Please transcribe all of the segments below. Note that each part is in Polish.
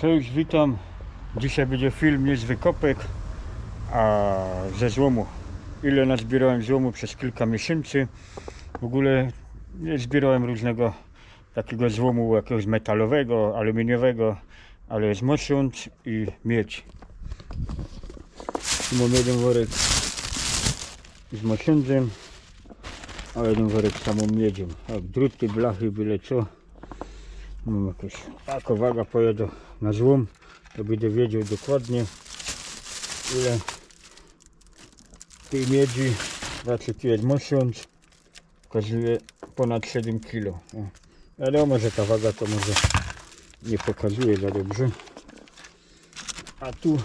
Cześć, witam. Dzisiaj będzie film nie z wykopek, a ze złomu. Ile nazbierałem złomu przez kilka miesięcy. W ogóle nie zbierałem różnego takiego złomu jakiegoś metalowego, aluminiowego, ale jest mosiąc i miedź. Tu mam jeden worek z mosiądzem, a jeden worek z samą miedzią. Druty, blachy, byle co. Mam jakąś taką waga pojadę na złom, to będę wiedział dokładnie ile tej miedzi, znaczy tu jest mosiąc, pokazuje ponad 7 kg. Wiadomo, że ta waga to może nie pokazuje za dobrze. A tu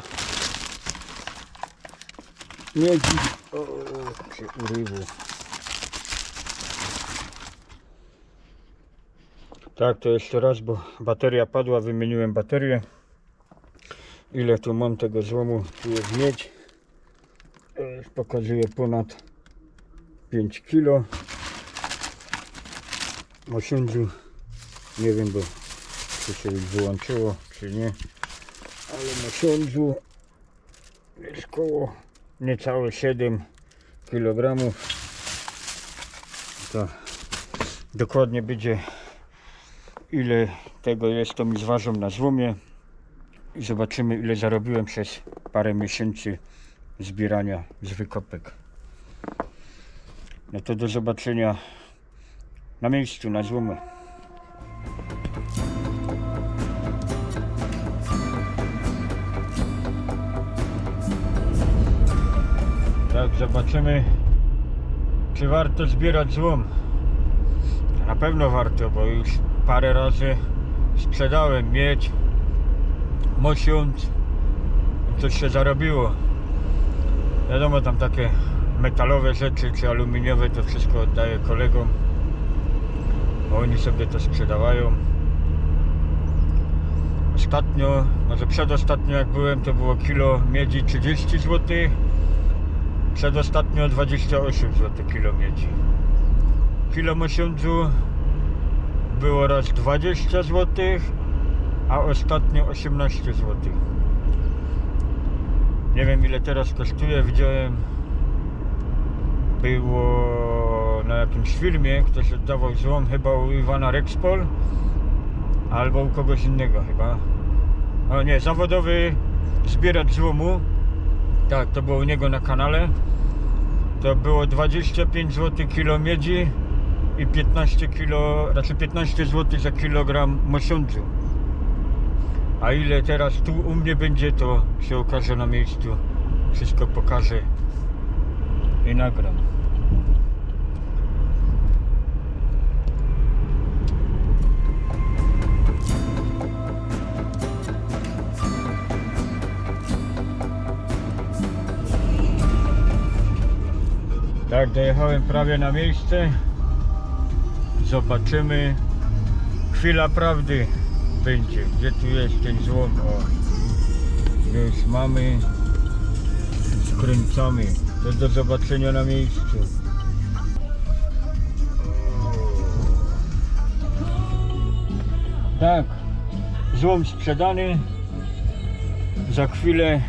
miedzi, o, się urywał. Tak, to jeszcze raz, bo bateria padła, wymieniłem baterię. Ile tu mam tego złomu? Tu jest miedź. Pokazuje ponad 5 kg. Osiądziu, nie wiem, bo czy się już wyłączyło, czy nie. Ale na osiądziu jest koło niecałe 7 kg. To dokładnie będzie ile tego jest, to mi zważą na złomie i zobaczymy ile zarobiłem przez parę miesięcy zbierania z wykopek. No to do zobaczenia na miejscu, na złomie. Tak, zobaczymy czy warto zbierać złom. Na pewno warto, bo już parę razy sprzedałem miedź, mosiąc coś się zarobiło. Wiadomo, tam takie metalowe rzeczy czy aluminiowe to wszystko oddaję kolegom, bo oni sobie to sprzedawają. Ostatnio, może przedostatnio jak byłem, to było kilo miedzi 30 zł. Przedostatnio 28 zł kilo miedzi. Kilo mosiądzu było raz 20 zł, a ostatnio 18 zł. Nie wiem ile teraz kosztuje, widziałem było na jakimś filmie, ktoś oddawał złom chyba u Iwana Rexpol albo u kogoś innego chyba. O nie, zawodowy zbieracz złomu. Tak, to było u niego na kanale. To było 25 zł kilo miedzi i 15 kilo, znaczy 15 zł za kilogram mosiądzu. A ile teraz tu u mnie będzie, to się okaże na miejscu. Wszystko pokażę i nagram. Tak, dojechałem prawie na miejsce. Zobaczymy. Chwila prawdy będzie. Gdzie tu jest ten złom? O. Już mamy. Skręcamy. To do zobaczenia na miejscu. Tak. Złom sprzedany. Za chwilę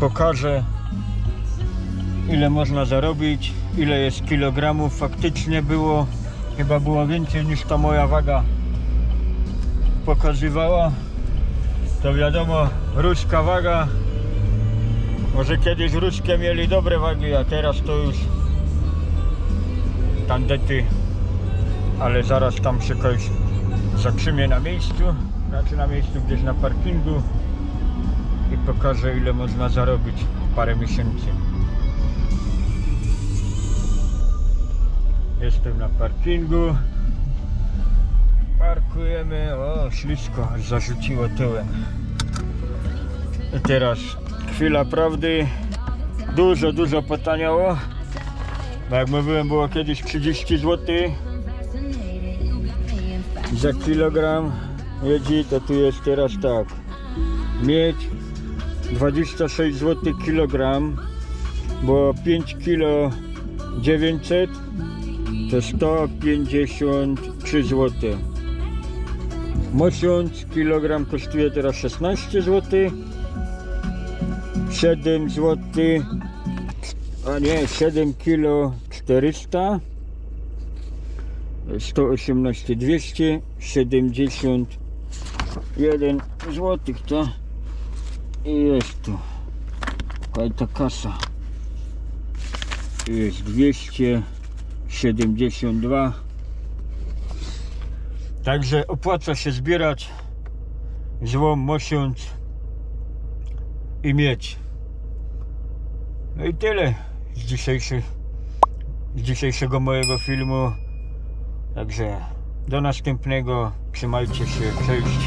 pokażę ile można zarobić, ile jest kilogramów faktycznie było, chyba było więcej niż ta moja waga pokazywała. To wiadomo, ruska waga. Może kiedyś ruskie mieli dobre wagi, a teraz to już tandety. Ale zaraz tam się ktoś zatrzymie na miejscu, znaczy na miejscu gdzieś na parkingu i pokażę ile można zarobić w parę miesięcy. Jestem na parkingu. Parkujemy. O, ślisko, aż zarzuciło tyłem. I teraz chwila prawdy. Dużo, dużo potaniało. Jak mówiłem, było kiedyś 30 zł za kilogram miedzi, to tu jest teraz tak. Miedź 26 zł kilogram, bo 5 kilo 900 to 153 zł. Mosiąc kilogram kosztuje teraz 16 zł. 7 zł. A nie, 7 kilo 400. 118 271 zł to i jest tu ta kasa jest 272 Także opłaca się zbierać złom, mosiąc i mieć. No i tyle z, dzisiejszy, z dzisiejszego mojego filmu. Także do następnego. Trzymajcie się. Cześć.